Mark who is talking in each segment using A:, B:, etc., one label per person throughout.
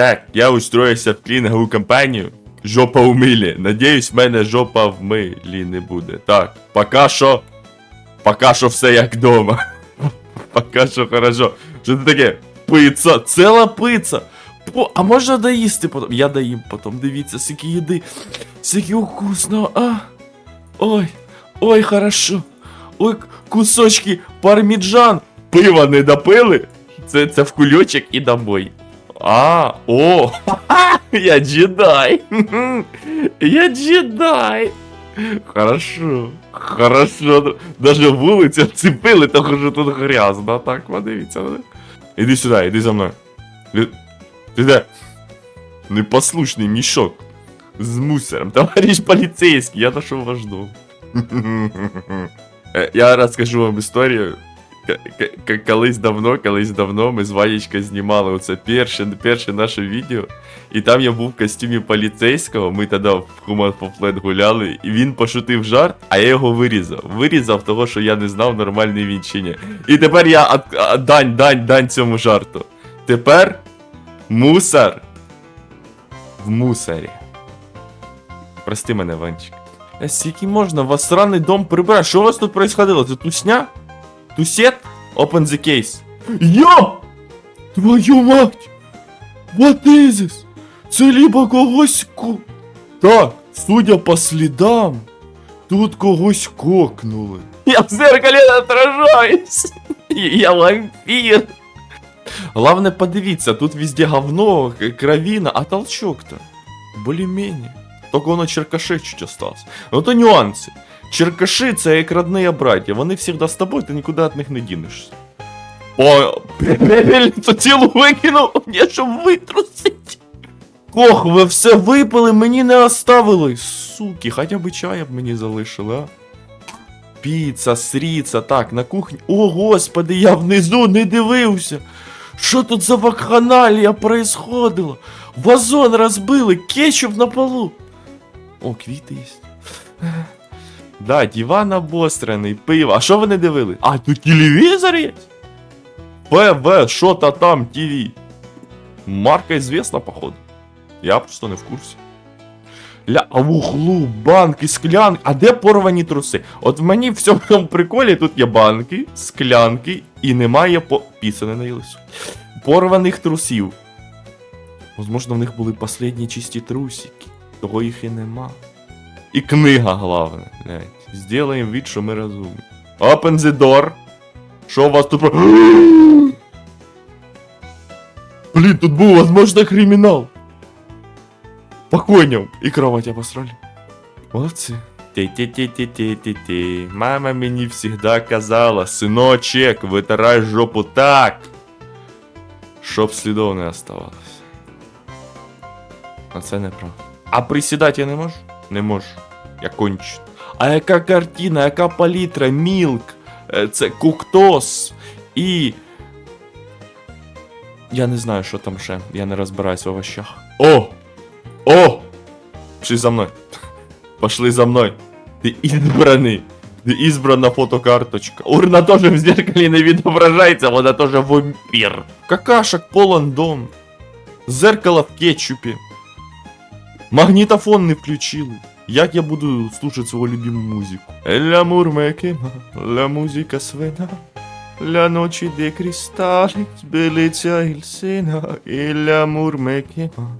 A: Так, я устроюся в клінінгову компанію. Жопа у милі. Надіюсь, в мене жопа в милі не буде. Так, пока що. Пока що все як дома. Пока що хорошо. Що це таке? Пицца, ціла пицца. По, а можна доїсти потім? Я доїм потім. Дивіться, скільки їди. Скільки вкусно. А. Ой, ой, хорошо. Ой, кусочки парміджан. Пива не допили? Це, це в кульочок і домой. А, о, я джедай. Я джедай. Хорошо. Хорошо. Даже вулицю цепили, тому що тут грязно. Так, подивіться. Іди сюди, іди за мною. Ти, ти де? Непослушний мішок. З мусором. Товариш поліцейський, я нашов ваш дом. Е, Я розкажу вам історію. Колись давно, колись давно ми з Ванечкою знімали оце перше, перше наше відео. І там я був в костюмі поліцейського, ми тоді в Human Flat гуляли, і він пошутив жарт, а я його вирізав. Вирізав того, що я не знав, нормальний він. І тепер я дань, дань, дань цьому жарту. Тепер мусор в мусорі. Прости мене, Ванчик. А скільки можна? Вас сраний дом прибирає. Що у вас тут происходило? Тусня? Тусет? Open the case. Йо! Твою мать! What is this? Це либо когось ку... Так, судя по слідам, тут когось кокнули. Я в зеркалі отражаюсь. Я вампір. Главное, подивіться, тут везде говно, к- кровина, а толчок-то более-менее. Только воно черкаши чуть осталось. Ну то нюанси. Черкаши це як родні братья, вони завжди з тобою, ти нікуди від них не дінешся. О, Пепель то тіло викинув, мені щоб витрусить. Ох, ви все випили, мені не оставили. Суки, хоча б чая б мені залишили, а. Піца, сріца, так, на кухні. О, господи, я внизу не дивився. Що тут за вакханалія происходило? Вазон розбили, кетчуп на полу. О, квіти є. Да, диван обострений, пиво. А що ви не дивили? А, тут телевізор є? ПВ, що то там ТВ. Марка известна, походу. Я просто не в курсі. Ля, а в углу банки, склянки. А де порвані труси? От в мені в цьому приколі тут є банки, склянки і немає по... Пісани наїлися. Порваних трусів. Возможно, в них були последні чисті трусики. Того їх і нема. І книга, головне. Блядь. Сделаємо від, що ми розумні. Open the door. Що у вас тут про... Блін, тут був, возможно, кримінал. По коням. І кровать обосрали. Молодці. Ти-ти-ти-ти-ти-ти-ти. Мама мені всегда казала, синочек, витирай жопу так, щоб слідов не оставалось. А це неправда. А присідати я не можу? Не можу. Я кончу. А яка картина, яка палітра, мілк, е, це куктос і. Я не знаю, що там ще. Я не розбираюсь в овощах. О! О! Пішли за мною. Пошли за мною. Ти ізбраний. Ти ізбрана фотокарточка. Урна теж в зеркалі не відображається, вона теж вампір. Какашок полон дом. Зеркало в кетчупі. Магнітофон не включили. Як я буду слушать свою любимую музику? Ля мурмекима, ля музика свина, ля ночі де кристали, збилиться ільсина, і ля мурмекима,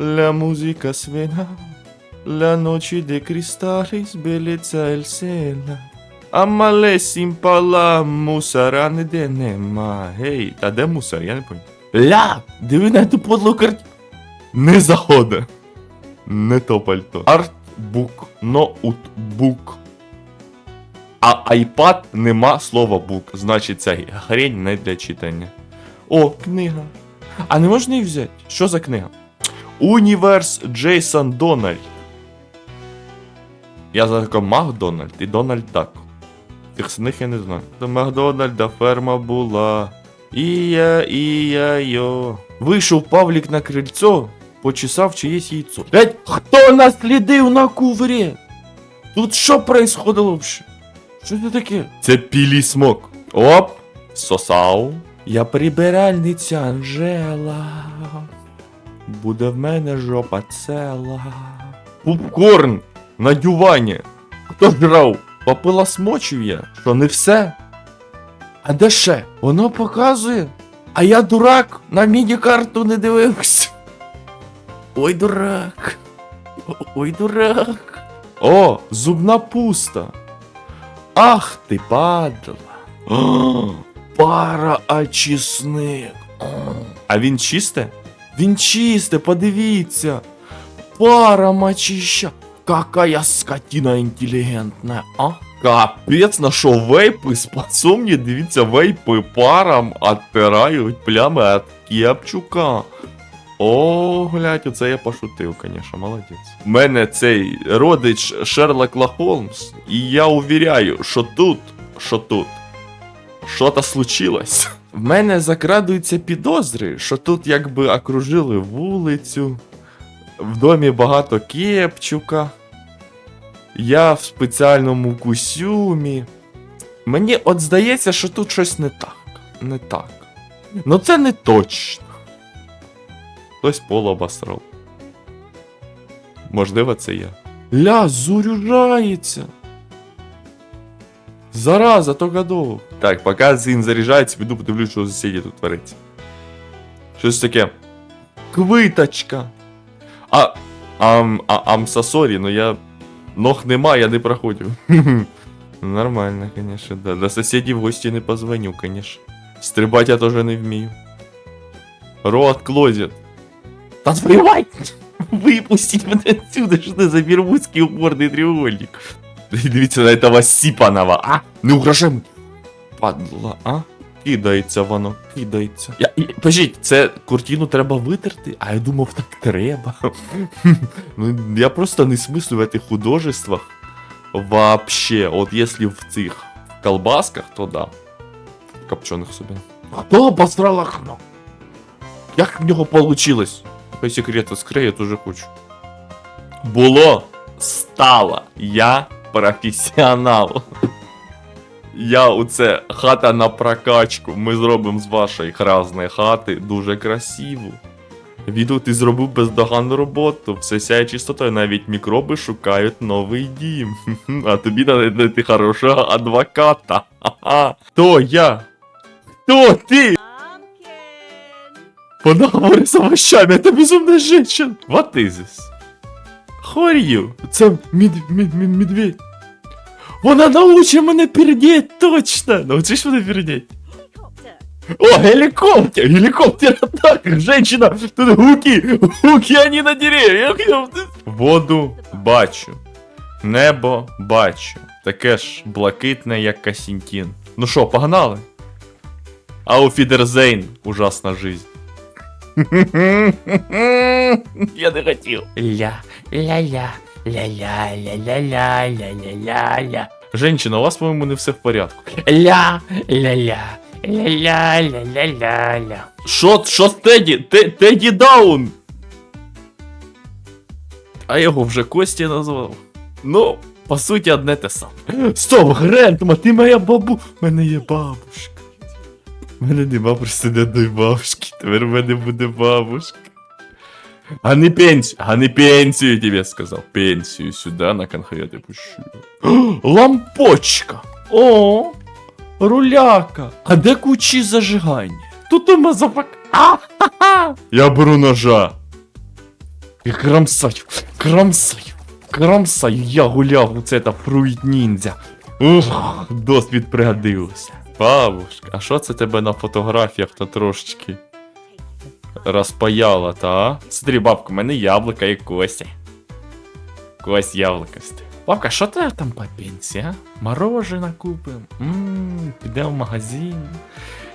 A: ля музика свина, ля ночі де кристали, збилиться ільсина. А мале сімпала мусора ніде нема. Гей, та де мусор? Я не пам'ятаю. Ля! Диви на ту подлу картину. Не заходи. Не то пальто. Артбук, ноутбук. А iPad нема слова бук. Значить, ця хрень не для читання. О, книга. А не можна її взяти? Що за книга? Універс Джейсон Дональд. Я за тако Макдональд і Дональд Дак. Тих з них я не знаю. До Макдональда ферма була. Ія, ія, йо. Вийшов Павлік на крильцо, почесав чиєсь яйцо. Блять, хто наслідив на куврі? Тут що происходило вообще? Що це таке? Це пілі смок. Оп! Сосау. Я прибиральниця Анжела. буде в мене жопа ціла. Попкорн на дювані. Хто жрав? Попила смочив я. Що не все? А де ще? Воно показує. А я дурак, на міні-карту не дивився. Ой, дурак. Ой, дурак. О, зубна пуста. Ах ти падла. О, пара очисник. А він чисте? Він чисте, подивіться. Пара мочища. Какая скотина інтелігентна, а? Капець, на що вейпи способні, дивіться, вейпи парам оттирають плями від кепчука. О, глядь, оце я пошутив, конечно, молодець. У мене цей родич Шерлока Холмс, і я увіряю, що тут, що тут, що-то случилось. В мене закрадуються підозри, що тут якби окружили вулицю, в домі багато кепчука. Я в спеціальному костюмі. Мені от здається, що тут щось не так. Не так. Ну це не точно. Хтось пол обосрав. Можливо, це я. Ля, зурюжається. Зараза, то годов. Так, поки він заряджається, піду подивлюсь, що сусіді тут твориться. Щось таке. Квиточка. А. Ам, а, ам сорі, но я. Ног нема, я не проходив. Нормально, конечно, да. До сусідів в гості не позвоню, конечно. Стрибать я тоже не вмію. Рот клозет. Та сбривай! Выпустить мене отсюда, що це за бермудський упорний треугольник. Дивіться на этого сіпаного, а? Не угрожай мені. Падла, а? Кидається воно, кидається. Я, я, Подождіть, це куртину треба витерти, а я думав, так треба. ну, я просто не смислю в этих художествах. Вообще, от если в цих колбасках, то да. Копчених собі. Хто обосрав окно? Як в нього получилось? Хай секрет скриє, я дуже хочу. Було, стало. Я професіонал. Я оце хата на прокачку. Ми зробимо з вашої красної хати дуже красиву. Відео ти зробив бездоганну роботу, все сяє чистотою, навіть мікроби шукають новий дім. А тобі знайти хорошого адвоката. Хто я? Хто ти? Вона говорить з овощами, це безумна женщина. What is this? Who are you? Це мід, мід, мід, медведь. Вона научить мене пердеть, точно. Научиш мене пердеть? О, геликоптер! Геликоптер атака! Женщина! Тут гуки! Гуки, они на деревьях! Воду бачу. Небо бачу. Таке ж блакитне, як Касінтін. Ну що, погнали? Ауфідерзейн, ужасна жизнь. Я не хотів.
B: Ля, ля-ля, ля-ля, ля-ля-ля, ля-ля-ля-ля.
A: Женщина, у вас, по-моєму, не все в порядку.
B: Ля, ля-ля, ля-ля, ля-ля-ля-ля.
A: Що, що з Теді? Теді Даун! А його вже Кості назвав. Ну, по суті, одне те саме. Стоп, Грентма, ти моя бабу. У мене є бабушка. У мене нема просто ні одної бабушки. Тепер в мене буде бабушка. А не пенсію, а не пенсію, тебе сказав. Пенсію сюди на конкрети пущу. Лампочка! О, руляка. А де ключі зажигання? Тут у мазафак. А-ха-ха! Я беру ножа. І кромсаю, кромсаю, кромсаю. Я гуляв у це та фруїт ніндзя. Ух, досвід пригодився. Бабушка, а що це тебе на фотографіях то трошечки розпаяло, та? Смотри, бабка, у мене яблука і Костя. Кость яблука сте. Бабка, що ти там по пенсії, а? Мороженое купим. Ммм, підемо в магазин.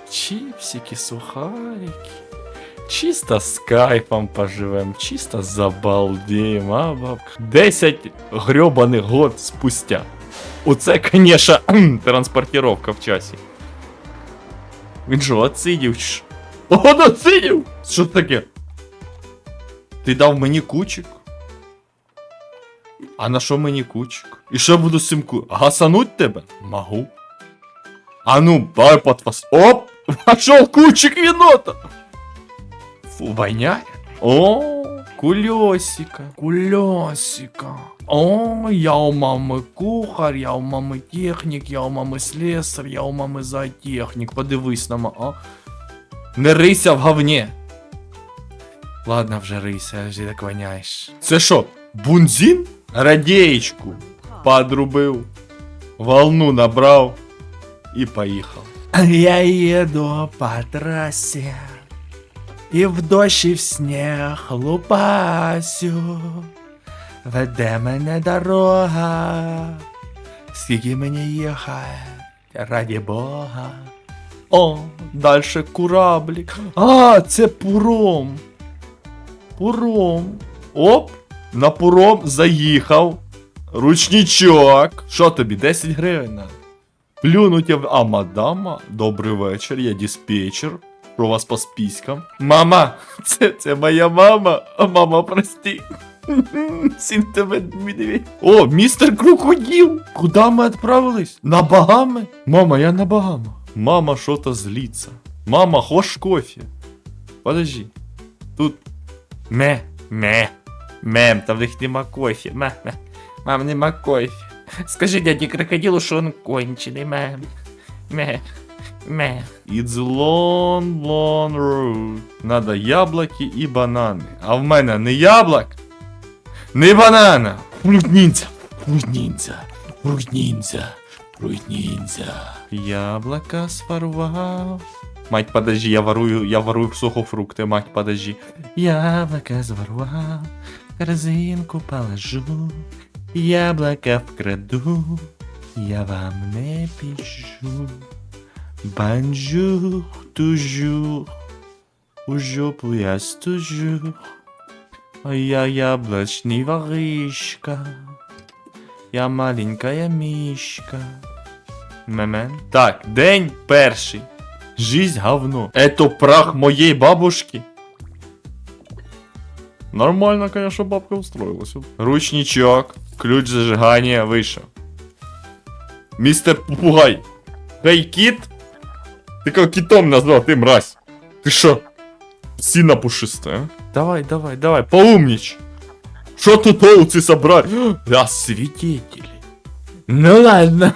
A: Чіпсики, сухарики. Чисто з кайфом поживем, чисто забалдеем, а, бабка? 10 грёбаних год спустя. Оце, конечно, транспортировка в часі. Він що, отсидів? Он отсидів? Що таке? Ти дав мені кучик? А на що мені кучик? І що буду з цим ку... Гасануть тебе? Могу. А ну, дай под вас. Оп! Пошел кучик енота! Фу, воняет. О, кульосика. Кульосика. О, я у мами кухар, я у мами технік, я у мами слесар, я у мами зоотехнік. Подивись на ма. Не рийся в говні. Ладно, вже рийся, вже так воняєш. Це що, бунзин? Радієчку подрубив, волну набрав і поїхав. Я їду по трасі, і в дощ, і в сніг лупасю. Веде мене дорога, скільки мені їхать, раді Бога. О, дальше кораблик. А, це пуром. Пуром. Оп, на пуром заїхав. Ручничок. Що тобі, 10 гривень? Плюнуть я в... А, мадама, добрий вечір, я диспетчер. Про вас по спискам. Мама, це, це моя мама. Мама, прости. Син тебе медведь. О, містер Крокодил! Куда ми відправились? На Багами? Мама, я на Багамах. Мама що-то злиться. Мама, хочеш кофе? Подожди. Тут. Ме, ме. Мем, там в них нема кофе. Ме, ме. Мам, нема кофе. Скажи дяді крокодилу, що він кончений, мем. Ме. Ме. It's long, long road. Надо яблуки і банани. А в мене не яблук, не банана. Фрутнінця. Фрутнінця. Фрутнінця. Фрутнінця. Яблоко сворвав. Мать, подожди, я ворую, я ворую сухофрукти, мать, подожди. Яблоко сворвав, корзинку положу, яблоко вкраду, я вам не пишу. Бонжур, toujours, aujourd'hui я toujours. А я яблочный воришка, я маленькая мишка. Мемен. Так, день перший. Жизнь говно. Это прах моей бабушки. Нормально, конечно, бабка устроилась. Ручничок, ключ зажигания вышел. Мистер Попугай. Хей, кит? Ты как китом назвал, ты мразь. Ты шо? Псина пушистая. а? Давай, давай, давай, поумничай. Что тут овцы собрали? Я свидетели. Ну ладно.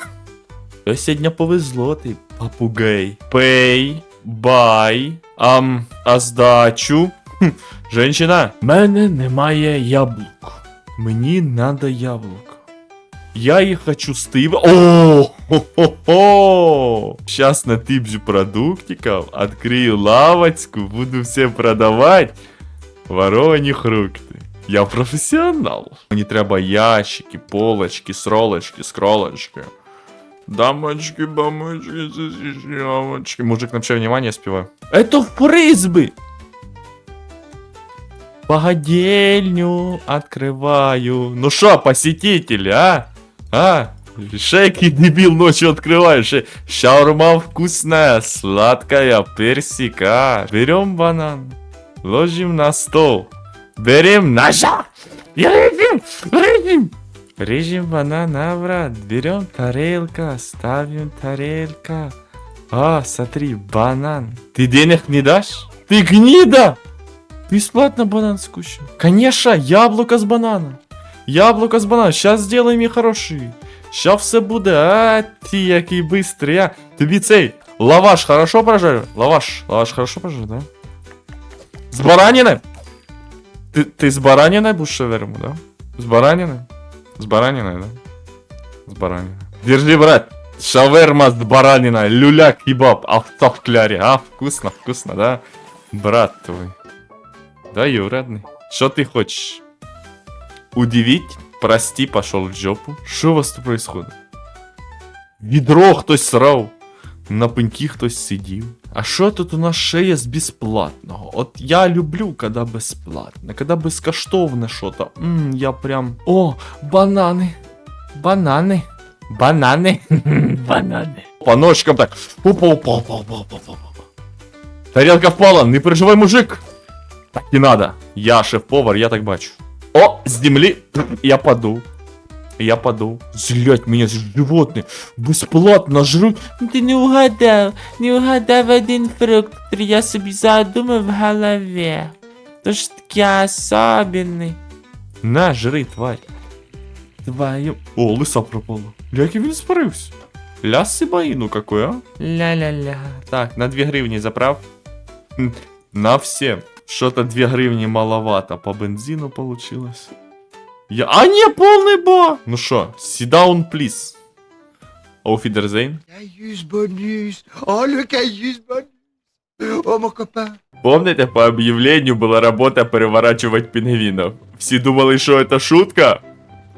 A: То сегодня повезло ты, попугай. Пей, бай, ам, а здачу. Хм, Женщина, мене немає яблук. Мені надо яблук. Я их хочу с ты... О, хо-хо-хо! Сейчас на типжу продуктиков открою лавочку, буду все продавать. Воровані фрукти. Я професіонал. Мені треба ящики, полочки, сролочки, скролочки. Дамочки, бамочки, сосисямочки. Мужик, на внимание, я співаю. Это фризби! Погодельню открываю. Ну шо, посетители, а? А? Шейки дебил ночью открываешь. Шаурма вкусная, сладкая, персика. Берем банан, ложим на стол. Берем ножа. Режем, режем. Режем банан, брат. Берем тарелка, ставим тарелка. А, смотри, банан. Ты денег не дашь? Ты гнида! Бесплатно банан скучен. Конечно, яблуко с бананом. Яблуко з бананом. Щас сделаем їх хороший. Ща все буде. А, ти який бистрий. А. Тобі цей лаваш хорошо прожарю? Лаваш. Лаваш хорошо прожарю, да? З баранины? Ти, ти з бараниною будеш шаверму, да? З бараниною? З бараниною, да? З бараниною. Держи, брат. Шаверма з бараниной, люляк, кебаб, овца в кляре. А, вкусно, вкусно, да? Брат твой. Да, юродный. Что ты хочешь? Удивить? Прости, пошел в жопу. Что у вас тут происходит? Відро хтось срав. На пеньки хтось сидів. А що тут у нас ще є з безплатного? От я люблю, коли безплатне, коли безкоштовне що-то. Мм, я прям. О, банани. Банани. Банани.
B: Банани.
A: По ножкам так. Опа, опа, опа, опа, опа, опа, опа. Тарелка впала, не переживай, мужик. Так не надо. Я шеф-повар, я так бачу. О, с земли я паду. Я паду. Злять меня животные. Бесплатно жрут.
B: Ти не угадав, не угадав один фрукт, який я собі задумав в голові.
A: Ти ж такий особенний. На, жри, тварь. Твою. О, лиса пропала. Як він спарився? Ля сибаїну какой, а? Ля-ля-ля. Так, на 2 гривні заправ. Хм, На все. Что-то 2 гривни маловато по бензину получилось. Я... А не, полный ба! Ну шо, sit down, please. Auf Wiedersehen.
C: Bonus. Oh, mon copain.
A: Помните, по объявлению была работа переворачивать пингвинов? Все думали, что это шутка?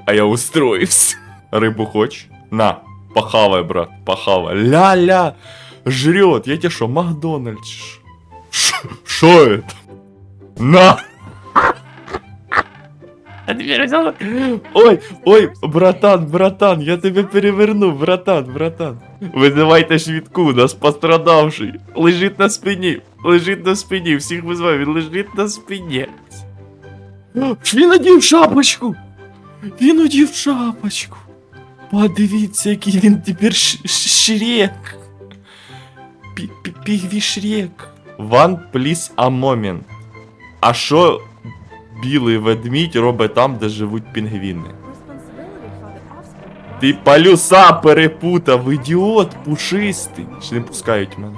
A: А я устроился. Рыбу хочешь? На, похавай, брат, похавай. Ля-ля, жрет. Я тебе что, Макдональдс? Что это? На!
B: А теперь взял.
A: Ой, ой, братан, братан, я тебе переверну, братан, братан. Визивайте швидку, у нас пострадавший. Лежить на спині, лежить на спині, всіх визиваю, він лежить на спині. О, Він одів шапочку. Він одів шапочку. Подивіться, який він тепер ш- ш- шрек. Пі- пі- Пігві шрек. One please a moment. А що білий ведмідь робить там, де живуть пінгвіни? Ти полюса перепутав, ідіот пушистий. Чи не пускають мене?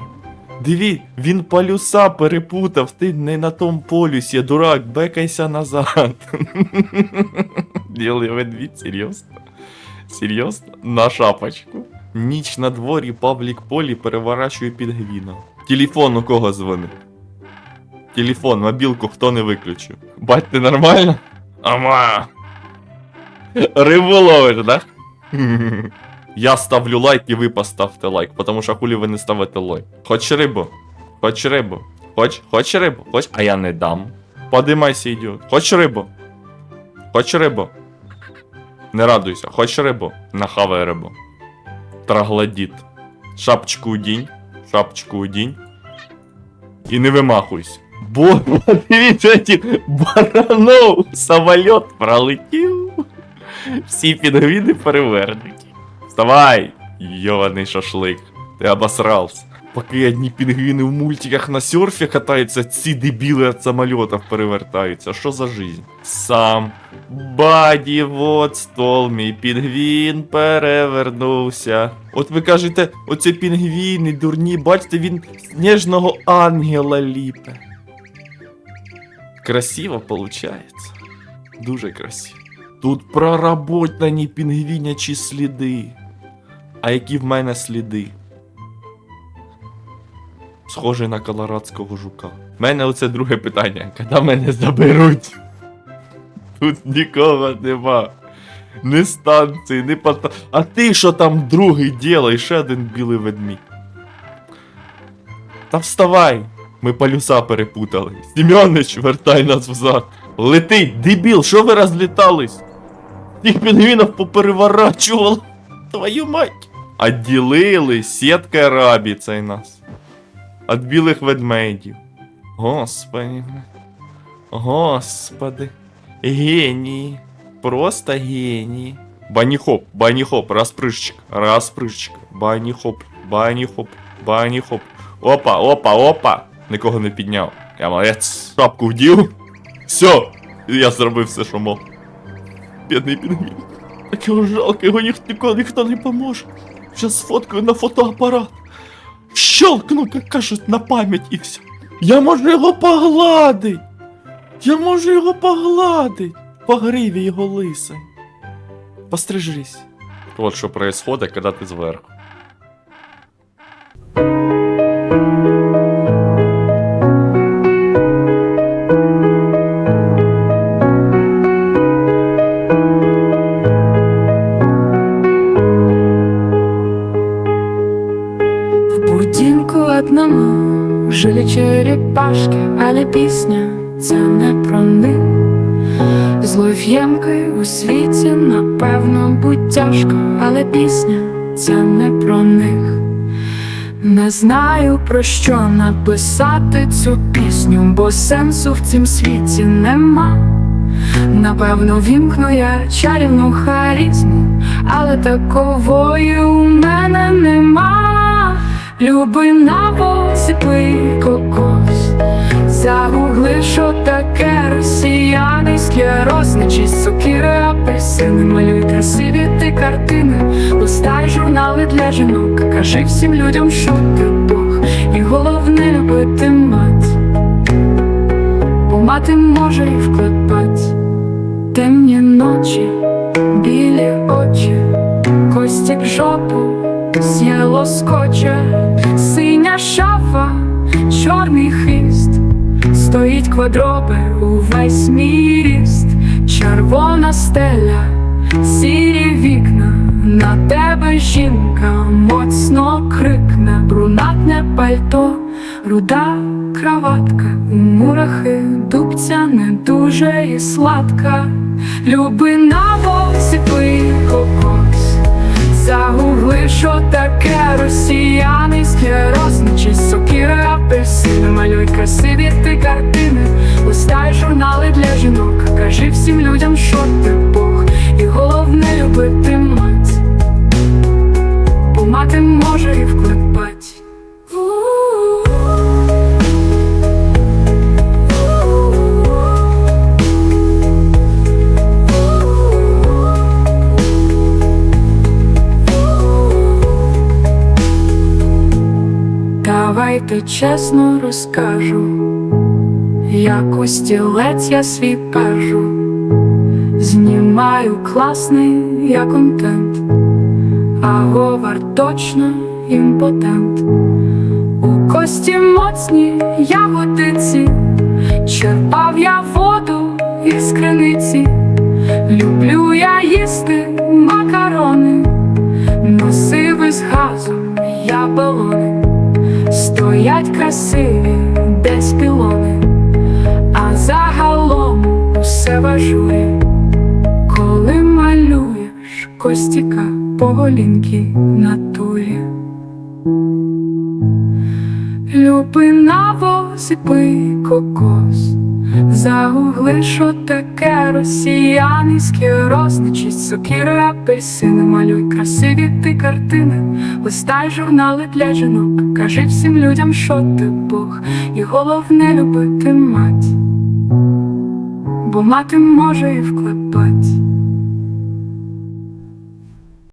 A: Диві, він полюса перепутав, ти не на том полюсі, дурак, бекайся назад. Білий ведмідь, серйозно? Серйозно? На шапочку. Ніч на дворі, Павлік Полі переворачує пінгвіна. Телефон у кого дзвонить? Телефон, мобілку хто не виключив? Бать, ти нормально? Ама. Рибу ловиш, да? Я ставлю лайк і ви поставте лайк, тому що хулі ви не ставите лайк. Хоч рибу? Хоч рибу? Хоч, хоч рибу? Хоч, а я не дам. Подимайся, ідіот. Хоч рибу? Хоч рибу? Не радуйся, хоч рибу? Нахавай рибу. Траглодіт. Шапочку удінь. Шапочку удінь. І не вимахуйся. Бо, подивіться, ті баранов, самоліт пролетів. Всі пінгвіни перевернуті. Вставай, йований шашлик. Ти обосрався. Поки одні пінгвіни в мультиках на серфі катаються, ці дебіли від самольотів перевертаються. Що за жизнь? Сам. Баді, вот стол, мій пінгвін перевернувся. От ви кажете, оце пінгвіни, дурні, бачите, він сніжного ангела ліпе. Красиво получається. Дуже красиво. Тут проработані пінгвінячі сліди. А які в мене сліди? Схожий на колорадського жука. У мене оце друге питання. Коли мене заберуть? Тут нікого нема. Ні станції, ні поста. А ти що там другий ділай? Ще один білий ведмідь. Та вставай! Ми полюса перепутали. Сім'янич, вертай нас взад. Лети, дебіл, що ви розлітались? Тих пінгвінів попереворачувало. Твою мать. Отділили сітка рабі цей нас. От білих ведмедів. Господи. Господи. Генії. Просто генії. Баніхоп, баніхоп, розпрыжчик, розпрыжчик. Баніхоп, баніхоп, баніхоп. Опа, опа, опа. Нікого не підняв. Я молодець. Шапку вдів. Все. Я зробив все, що мог. Бідний пінгвін. Так його жалко, його ніхто, ніхто не поможе. Сейчас сфоткаю на фотоапарат. Щелкну, як кажуть, на пам'ять і все. Я можу його погладить. Я можу його погладить. По гриві його лисий. Пострижись. Вот що происходит, когда ти зверху.
D: Не знаю про що написати цю пісню, бо сенсу в цім світі нема. Напевно, вімкну я чарівну харізму, але такової у мене нема. Люби на посипи пий кокос, Загугли, що таке росіяни, склерозничі, сокири, апельсини, малюй красиві ти картини, листай журнали для жінок, кажи всім людям, що ти Бог, і головне любити мать, бо мати може і вклепать темні ночі, білі очі, кості в жопу, з'їло скотча, синя шафа, чорний хист, стоїть квадробе увесь мій ріст, червона стеля, сірі вікна, на тебе жінка моцно крикне, брунатне пальто, руда краватка, у мурахи дубця не дуже і сладка, люби на сіпи кокос. Загугли, що таке росіяни, розничі сокири, апельсини, малюй красиві ти картини, листай журнали для жінок, кажи всім людям, що ти Бог, і головне любити мать, бо мати може і вклепать. Давайте чесно розкажу, як у стілець я свій пержу, знімаю класний я контент, а говор точно імпотент. У кості моцні ягодиці, черпав я воду із криниці, люблю я їсти макарони, носив із газом я балони. Стоять красиві десь пілони, а загалом усе важує, коли малюєш костіка по голінки натурі. Люби на возі кокос, загугли, що таке росіянські склерозничі, сокири, апельсини, малюй красиві ти картини, листай журнали для жінок, кажи всім людям, що ти Бог, і головне любити мать, бо мати може і вклепать.